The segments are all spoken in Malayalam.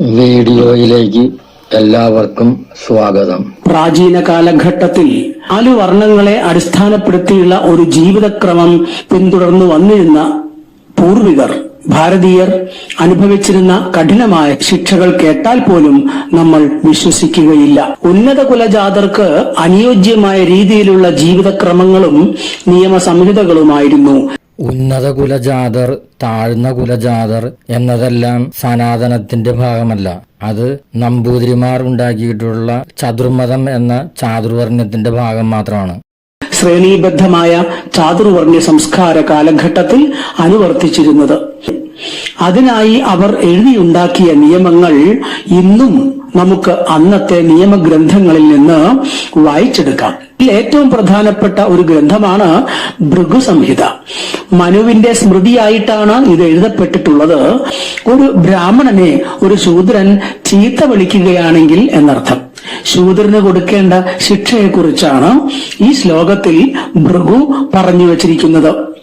വീഡിയോയിലേക്ക് എല്ലാവർക്കും സ്വാഗതം. പ്രാചീന കാലഘട്ടത്തിൽ അലുവർണങ്ങളെ അടിസ്ഥാനപ്പെടുത്തിയുള്ള ഒരു ജീവിതക്രമം പിന്തുടർന്നു വന്നിരുന്ന പൂർവികർ ഭാരതീയർ അനുഭവിച്ചിരുന്ന കഠിനമായ ശിക്ഷകൾ കേട്ടാൽ പോലും നമ്മൾ വിശ്വസിക്കുകയില്ല. ഉന്നത കുലജാതർക്ക് അനുയോജ്യമായ രീതിയിലുള്ള ജീവിതക്രമങ്ങളും നിയമസംഹിതകളുമായിരുന്നു. ഉന്നത കുലജാതർ താഴ്ന്ന കുലജാതർ എന്നതെല്ലാം സനാതനത്തിന്റെ ഭാഗമല്ല. അത് നമ്പൂതിരിമാർ ഉണ്ടാക്കിയിട്ടുള്ള ചതുർമതം എന്ന ചാതുർവർണത്തിന്റെ ഭാഗം മാത്രമാണ്. ശ്രേണീബദ്ധമായ ചാതുർവർണ സംസ്കാര കാലഘട്ടത്തിൽ അനുവർത്തിച്ചിരുന്നത്. അതിനായി അവർ എഴുതിയുണ്ടാക്കിയ നിയമങ്ങൾ ഇന്നും നമുക്ക് അന്നത്തെ നിയമഗ്രന്ഥങ്ങളിൽ നിന്ന് വായിച്ചെടുക്കാം. ഇതിൽ ഏറ്റവും പ്രധാനപ്പെട്ട ഒരു ഗ്രന്ഥമാണ് ഭൃഗു സംഹിത മനുവിന്റെ സ്മൃതിയായിട്ടാണ് ഇത് എഴുതപ്പെട്ടിട്ടുള്ളത്. ഒരു ബ്രാഹ്മണനെ ഒരു ശൂദ്രൻ ചീത്ത വിളിക്കുകയാണെങ്കിൽ എന്നർത്ഥം. ശൂദ്രന് കൊടുക്കേണ്ട ശിക്ഷയെക്കുറിച്ചാണ് ഈ ശ്ലോകത്തിൽ ഭൃഗു പറഞ്ഞു വച്ചിരിക്കുന്നത്.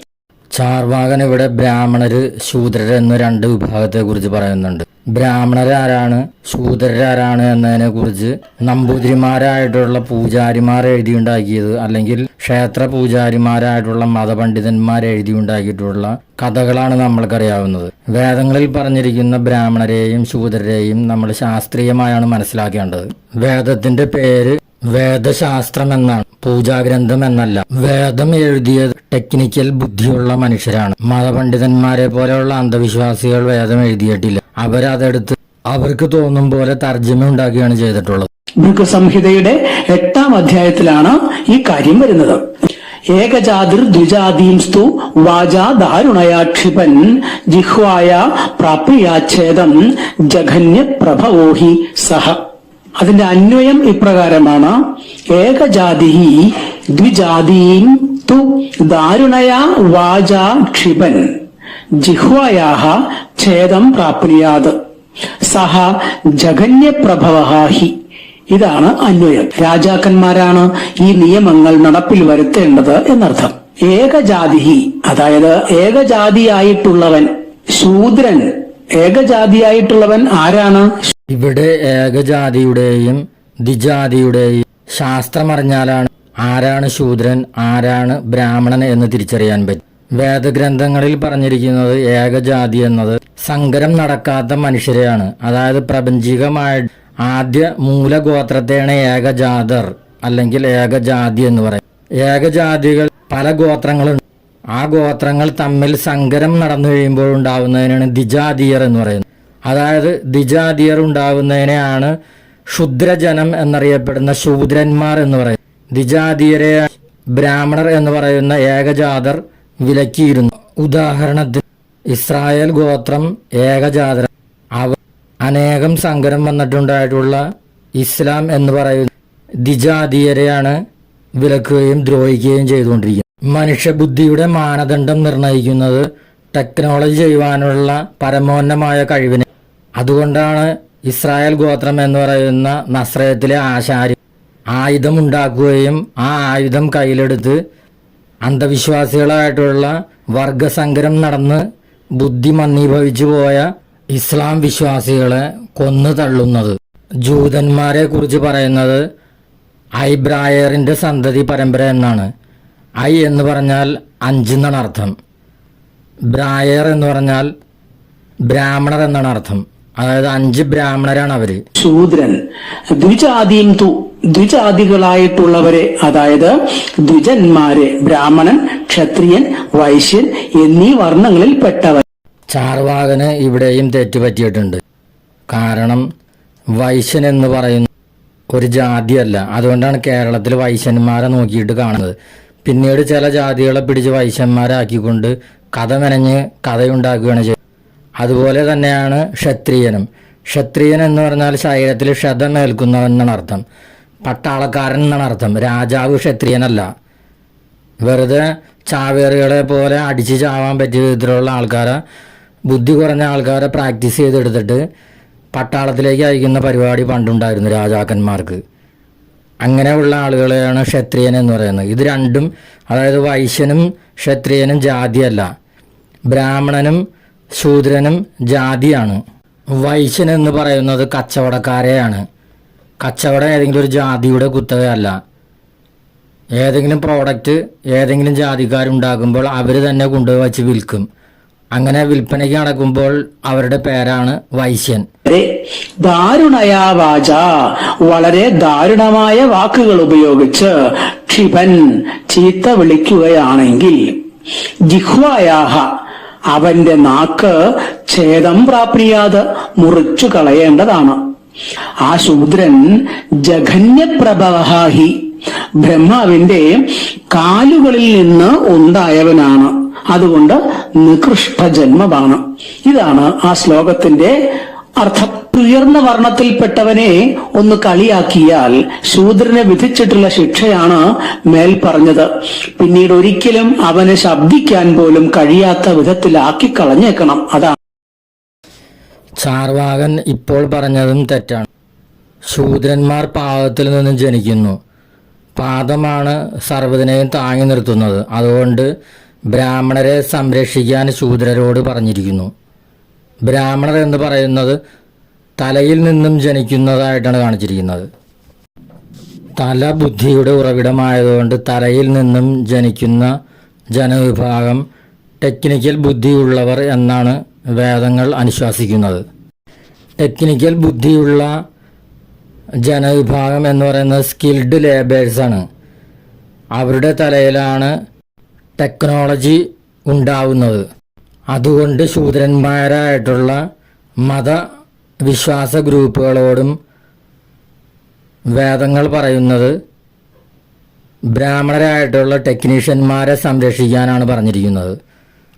ചാർവാകൻ ഇവിടെ ബ്രാഹ്മണര് ശൂദ്രര് എന്ന രണ്ട് വിഭാഗത്തെ കുറിച്ച് പറയുന്നുണ്ട്. ബ്രാഹ്മണരാരാണ് ശൂദ്രരാരാണ് എന്നതിനെ കുറിച്ച് നമ്പൂതിരിമാരായിട്ടുള്ള പൂജാരിമാർ എഴുതിയുണ്ടാക്കിയത് അല്ലെങ്കിൽ ക്ഷേത്ര പൂജാരിമാരായിട്ടുള്ള മതപണ്ഡിതന്മാർ എഴുതിയുണ്ടാക്കിയിട്ടുള്ള കഥകളാണ് നമ്മൾക്കറിയാവുന്നത്. വേദങ്ങളിൽ പറഞ്ഞിരിക്കുന്ന ബ്രാഹ്മണരെയും ശൂദ്രരെയും നമ്മൾ ശാസ്ത്രീയമായാണ് മനസ്സിലാക്കേണ്ടത്. വേദത്തിന്റെ പേര് വേദശാസ്ത്രം എന്നാണ് എന്നല്ല വേദം എഴുതിയത് ടെക്നിക്കൽ ബുദ്ധിയുള്ള മനുഷ്യരാണ്. മതപണ്ഡിതന്മാരെ പോലെയുള്ള അന്ധവിശ്വാസികൾ വേദം എഴുതിയിട്ടില്ല. അവരതെടുത്ത് അവർക്ക് തോന്നും പോലെ തർജമ ഉണ്ടാക്കുകയാണ് ചെയ്തിട്ടുള്ളത്. ഭൃഗസംഹിതയുടെ എട്ടാം അധ്യായത്തിലാണ് ഈ കാര്യം വരുന്നത്. ഏകജാതിർ ദ്വിജാതീംസ്തു വാചാ ദാരുണയാക്ഷിപൻ ജിഹ്വായ പ്രാപ്യാച്ഛേദം ജഘന്യ പ്രഭവോഹി സഹ. അതിന്റെ അന്വയം ഇപ്രകാരമാണ്. ഏകജാതി ദ്വിജാതീം തു ദാരുണയാ വാച ക്ഷിപൻ. ജിഹ്വായാഹ ഛേദം പ്രാപ്നുയാത്. സഹ ജഗന്യപ്രഭവ ഹി. ഇതാണ് അന്വയം. രാജാക്കന്മാരാണ് ഈ നിയമങ്ങൾ നടപ്പിൽ വരുത്തേണ്ടത് എന്നർത്ഥം. ഏകജാതി അതായത് ഏകജാതിയായിട്ടുള്ളവൻ ശൂദ്രൻ. ഏകജാതിയായിട്ടുള്ളവൻ ആരാണ്? ഇവിടെ ഏകജാതിയുടെയും ദ്വിജാതിയുടെയും ശാസ്ത്രമറിഞ്ഞാലാണ് ആരാണ് ശൂദ്രൻ ആരാണ് ബ്രാഹ്മണൻ എന്ന് തിരിച്ചറിയാൻ പറ്റും. വേദഗ്രന്ഥങ്ങളിൽ പറഞ്ഞിരിക്കുന്നത് ഏകജാതി എന്നത് സങ്കരം നടക്കാത്ത മനുഷ്യരെയാണ്. അതായത് പ്രപഞ്ചികമായ ആദ്യ മൂലഗോത്രത്തെയാണ് ഏകജാതർ അല്ലെങ്കിൽ ഏകജാതി എന്ന് പറയും ഏകജാതികൾ പല ഗോത്രങ്ങളുണ്ട്. ആ ഗോത്രങ്ങൾ തമ്മിൽ സങ്കരം നടന്നു കഴിയുമ്പോൾ ഉണ്ടാവുന്നതിനാണ് ദ്വിജാതീയർ എന്ന് പറയുന്നത്. അതായത് ദിജാതിയർ ഉണ്ടാകുന്നതിനെയാണ് ക്ഷുദ്രജനം എന്നറിയപ്പെടുന്ന ശൂദ്രന്മാർ എന്ന് പറയുന്നത്. ദിജാതിയരെ ബ്രാഹ്മണർ എന്ന് പറയുന്ന ഏകജാതർ വിലക്കിയിരുന്നു. ഉദാഹരണത്തിന് ഇസ്രായേൽ ഗോത്രം ഏകജാതർ അവ അനേകം സങ്കരം വന്നിട്ടുണ്ടായിട്ടുള്ള ഇസ്ലാം എന്ന് പറയുന്ന ദ്വിജാതീയരെയാണ് വിലക്കുകയും ദ്രോഹിക്കുകയും ചെയ്തുകൊണ്ടിരിക്കുന്നത്. മനുഷ്യബുദ്ധിയുടെ മാനദണ്ഡം നിർണയിക്കുന്നത് ടെക്നോളജി ചെയ്യുവാനുള്ള പരമോന്നമായ കഴിവിനെ അതുകൊണ്ടാണ് ഇസ്രായേൽ ഗോത്രം എന്ന് പറയുന്ന നസ്രയത്തിലെ ആശാരി ആയുധം ഉണ്ടാക്കുകയും ആ ആയുധം കയ്യിലെടുത്ത് അന്ധവിശ്വാസികളായിട്ടുള്ള വർഗസങ്കരം നടന്ന് ബുദ്ധി മന്ദീഭവിച്ചു പോയ ഇസ്ലാം വിശ്വാസികളെ കൊന്നു തള്ളുന്നത്. ജൂതന്മാരെ കുറിച്ച് പറയുന്നത് ഐബ്രായറിന്റെ സന്തതി പരമ്പര എന്നാണ്. ഐ എന്ന് പറഞ്ഞാൽ അഞ്ച് എന്നാണ് അർത്ഥം. ബ്രായർ എന്ന് പറഞ്ഞാൽ ബ്രാഹ്മണർ എന്നാണ് അർത്ഥം. അതായത് അഞ്ച് ബ്രാഹ്മണരാണ് അവർ. ശൂദ്രൻ. ദ്വിജാതിയും തു ദ്വിജാതികളായിട്ടുള്ളവരെ അതായത് ദ്വിജന്മാരെ ബ്രാഹ്മണൻ ക്ഷത്രിയൻ വൈശ്യൻ എന്നീ വർണങ്ങളിൽ പെട്ടവർ. ചാർവാകന് ഇവിടെയും തെറ്റുപറ്റിയിട്ടുണ്ട്. കാരണം വൈശ്യൻ എന്ന് പറയുന്ന ഒരു ജാതിയല്ല. അതുകൊണ്ടാണ് കേരളത്തിൽ വൈശ്യന്മാരെ നോക്കിയിട്ട് കാണുന്നത്. പിന്നീട് ചില ജാതികളെ പിടിച്ച് വൈശ്യന്മാരാക്കിക്കൊണ്ട് കഥ മെനഞ്ഞ് കഥയുണ്ടാക്കുകയാണ് ചെയ്യുന്നത് അതുപോലെ തന്നെയാണ് ക്ഷത്രിയനും. ക്ഷത്രിയൻ എന്ന് പറഞ്ഞാൽ ശരീരത്തിൽ ക്ഷതമേൽക്കുന്നവൻ എന്നാണ് അർത്ഥം. പട്ടാളക്കാരൻ എന്നാണ് അർത്ഥം. രാജാവ് ക്ഷത്രിയനല്ല. വെറുതെ ചാവേറുകളെ പോലെ അടിച്ച് ചാവാൻ പറ്റിയ വിധത്തിലുള്ള ആൾക്കാരെ ബുദ്ധി കുറഞ്ഞ ആൾക്കാരെ പ്രാക്ടീസ് ചെയ്തെടുത്തിട്ട് പട്ടാളത്തിലേക്ക് അയക്കുന്ന പരിപാടി പണ്ടുണ്ടായിരുന്നു രാജാക്കന്മാർക്ക്. അങ്ങനെയുള്ള ആളുകളെയാണ് ക്ഷത്രിയൻ എന്ന് പറയുന്നത്. ഇത് രണ്ടും അതായത് വൈശ്യനും ക്ഷത്രിയനും ജാതിയല്ല. ബ്രാഹ്മണനും ശൂദ്രനും ജാതിയാണ്. വൈശ്യൻ എന്ന് പറയുന്നത് കച്ചവടക്കാരെയാണ്. കച്ചവടം ഏതെങ്കിലും ഒരു ജാതിയുടെ കുത്തകയല്ല. ഏതെങ്കിലും പ്രോഡക്റ്റ് ഏതെങ്കിലും ജാതിക്കാരുണ്ടാക്കുമ്പോൾ അവർ തന്നെ കൊണ്ടുപോയി വച്ച് വിൽക്കും. അങ്ങനെ വിൽപ്പനയ്ക്ക് നടക്കുമ്പോൾ അവരുടെ പേരാണ് വൈശ്യൻ. ദാരുണയാ വാച. വളരെ ദാരുണമായ വാക്കുകൾ ഉപയോഗിച്ച് ക്ഷിപൻ ചീത്ത വിളിക്കുകയാണെങ്കിൽ ജിഹ്വായാഹ അവന്റെ നാക്ക് ഛേദം പ്രാപ്നിയാതെ മുറിച്ചു കളയേണ്ടതാണ്. ആ ശൂദ്രൻ ജഘന്യപ്രഭഹി ബ്രഹ്മാവിന്റെ കാലുകളിൽ നിന്ന് ഉണ്ടായവനാണ്. അതുകൊണ്ട് നികൃഷ്ട ജന്മമാണ്. ഇതാണ് ആ ശ്ലോകത്തിന്റെ അർത്ഥം ഉയർന്ന വർണത്തിൽപ്പെട്ടവനെ ഒന്ന് കളിയാക്കിയാൽ ശൂദ്രനെ വിധിച്ചിട്ടുള്ള ശിക്ഷയാണ് മേൽ പറഞ്ഞത്. പിന്നീട് ഒരിക്കലും അവനെ ശബ്ദിക്കാൻ പോലും കഴിയാത്ത വിധത്തിലാക്കി കളഞ്ഞേക്കണം. അതാണ് ചാർവാകൻ ഇപ്പോൾ പറഞ്ഞതും തെറ്റാണ്. ശൂദ്രന്മാർ പാദത്തിൽ നിന്ന് ജനിക്കുന്നു. പാദമാണ് സർവതിനെയും താങ്ങി നിർത്തുന്നത്. അതുകൊണ്ട് ബ്രാഹ്മണരെ സംരക്ഷിക്കാൻ ശൂദ്രരോട് പറഞ്ഞിരിക്കുന്നു. ബ്രാഹ്മണർ എന്ന് പറയുന്നത് തലയിൽ നിന്നും ജനിക്കുന്നതായിട്ടാണ് കാണിച്ചിരിക്കുന്നത്. തല ബുദ്ധിയുടെ ഉറവിടമായതുകൊണ്ട് തലയിൽ നിന്നും ജനിക്കുന്ന ജനവിഭാഗം ടെക്നിക്കൽ ബുദ്ധിയുള്ളവർ എന്നാണ് വേദങ്ങൾ അനുശാസിക്കുന്നത്. ടെക്നിക്കൽ ബുദ്ധിയുള്ള ജനവിഭാഗം എന്ന് പറയുന്നത് സ്കിൽഡ് ലേബേഴ്സാണ് അവരുടെ തലയിലാണ് ടെക്നോളജി ഉണ്ടാവുന്നത്. അതുകൊണ്ട് ശൂദ്രന്മാരായിട്ടുള്ള മതവിശ്വാസ ഗ്രൂപ്പുകളോടും വേദങ്ങൾ പറയുന്നത് ബ്രാഹ്മണരായിട്ടുള്ള ടെക്നീഷ്യന്മാരെ സംരക്ഷിക്കാനാണ് പറഞ്ഞിരിക്കുന്നത്.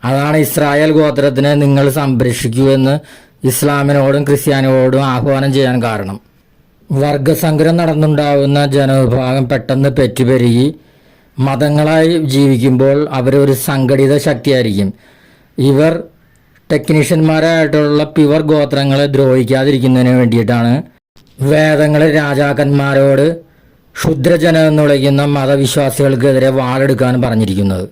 അതാണ് ഇസ്രായേൽ ഗോത്രത്തിനെ നിങ്ങൾ സംരക്ഷിക്കൂ എന്ന് ഇസ്ലാമിനോടും ക്രിസ്ത്യാനിയോടും ആഹ്വാനം ചെയ്യാൻ കാരണം. വർഗസംഗ്രഹം നടന്നുണ്ടാകുന്ന ജനവിഭാഗം പെട്ടെന്ന് പെറ്റുപെരുകി മതങ്ങളായി ജീവിക്കുമ്പോൾ അവരൊരു സംഘടിത ശക്തിയായിരിക്കും. ഇവർ ടെക്നീഷ്യന്മാരായിട്ടുള്ള പ്യുവർ ഗോത്രങ്ങളെ ദ്രോഹിക്കാതിരിക്കുന്നതിന് വേണ്ടിയിട്ടാണ് വേദങ്ങളെ രാജാക്കന്മാരോട് ക്ഷുദ്രജനം എന്ന് വിളിക്കുന്ന മതവിശ്വാസികൾക്കെതിരെ വാളെടുക്കാൻ പറഞ്ഞിരിക്കുന്നത്.